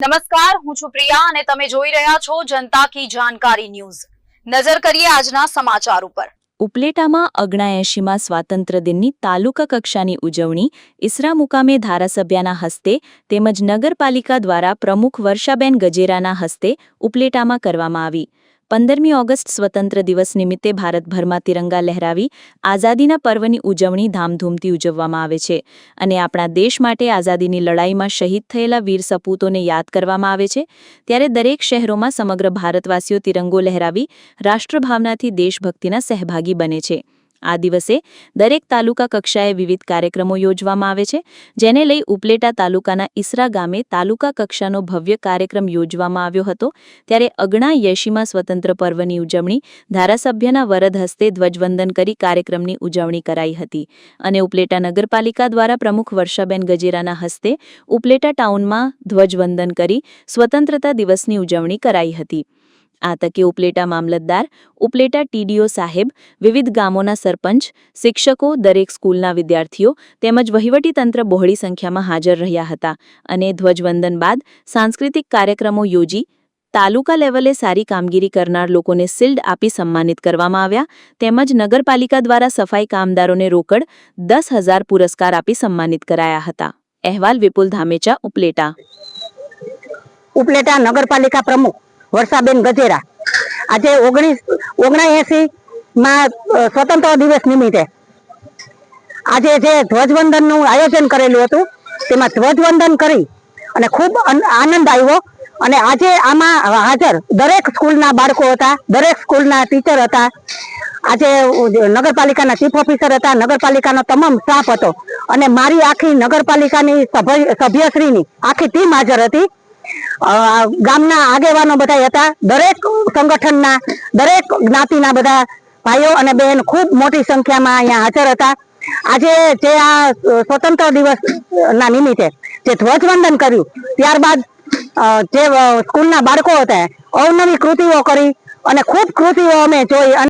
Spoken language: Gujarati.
નમસ્કાર, હું છું પ્રિયા અને તમે જોઈ રહ્યા છો જનતા કી જાણકારી ન્યૂઝ. નજર કરીએ આજના સમાચાર ઉપર. ઉપલેટામાં અગણાએંશીમાં સ્વાતંત્ર્ય દિનની તાલુકા કક્ષાની ઉજવણી ઇસરા મુકામે ધારાસભ્યના હસ્તે તેમજ નગરપાલિકા દ્વારા પ્રમુખ વર્ષાબેન ગજેરાના હસ્તે ઉપલેટામાં કરવામાં આવી. પંદરમી ઓગસ્ટ સ્વતંત્ર દિવસ નિમિત્તે ભારતભરમાં તિરંગા લહેરાવી આઝાદીના પર્વની ઉજવણી ધામધૂમથી ઉજવવામાં આવે છે અને આપણા દેશ માટે આઝાદીની લડાઈમાં શહીદ થયેલા વીર સપૂતોને યાદ કરવામાં આવે છે. ત્યારે દરેક શહેરોમાં સમગ્ર ભારતવાસીઓ તિરંગો લહેરાવી રાષ્ટ્રભાવનાથી દેશભક્તિના સહભાગી બને છે. આ દિવસે દરેક તાલુકા કક્ષાએ વિવિધ કાર્યક્રમો યોજવામાં આવે છે, જેને લઈ ઉપલેટા તાલુકાના ઈસરા ગામે તાલુકા કક્ષાનો ભવ્ય કાર્યક્રમ યોજવામાં આવ્યો હતો. ત્યારે અગણા યશીમાં સ્વતંત્ર પર્વની ઉજવણી, ધારાસભ્યના વરદ હસ્તે ધ્વજવંદન કરી કાર્યક્રમની ઉજવણી કરાઈ હતી. અને ઉપલેટા નગરપાલિકા દ્વારા પ્રમુખ વર્ષાબેન ગજેરાના હસ્તે ઉપલેટા ટાઉનમાં ધ્વજવંદન કરી સ્વતંત્રતા દિવસની ઉજવણી કરાઈ હતી. આ ઉપલેટા મામલતદાર ઉપલેટા ટીડીઓ સાહેબ, વિવિધ ગામોના સરપંચ, શિક્ષકો, દરેક સ્કૂલના વિદ્યાર્થીઓ તેમજ વહીવટીતંત્ર બહોળી સંખ્યામાં હાજર રહ્યા હતા અને ધ્વજવંદન બાદ સાંસ્કૃતિક કાર્યક્રમો યોજી તાલુકા લેવલે સારી કામગીરી કરનાર લોકોને સિલ્ડ આપી સન્માનિત કરવામાં આવ્યા તેમજ નગરપાલિકા દ્વારા સફાઈ કામદારોને રોકડ દસ હજાર પુરસ્કાર આપી સન્માનિત કરાયા હતા. અહેવાલ વિપુલ ધામેચા, ઉપલેટા. ઉપલેટા નગરપાલિકા પ્રમુખ વર્ષાબેન ગજેરા. આજે ઓગણીસ ઓગણએસી માં સ્વતંત્ર દિવસ નિમિત્તે આજે જે ધ્વજવંદનનું આયોજન કરેલું હતું, તેમાં ધ્વજવંદન કરી અને ખૂબ આનંદ આવ્યો. અને આજે આમાં હાજર દરેક સ્કૂલના બાળકો હતા, દરેક સ્કૂલના ટીચર હતા. આજે નગરપાલિકાના ચીફ ઓફિસર હતા, નગરપાલિકાનો તમામ સ્ટાફ હતો. અને મારી આખી નગરપાલિકાની સભ્ય- સભ્યશ્રીની આખી ટીમ હાજર હતી. ગામના આગેવાનો બધા હતા. દરેક સંગઠનના, દરેક જ્ઞાતિના બધા ભાઈઓ અને બહેન ખૂબ મોટી સંખ્યામાં અહીંયા હાજર હતા. આજે જે આ સ્વતંત્ર દિવસ ના નિમિત્તે જે ધ્વજવંદન કર્યું, ત્યારબાદ જે સ્કૂલના બાળકો હતા અવનવી કૃતિઓ કરી અને ખૂબ કૃતિઓ અમે જોઈ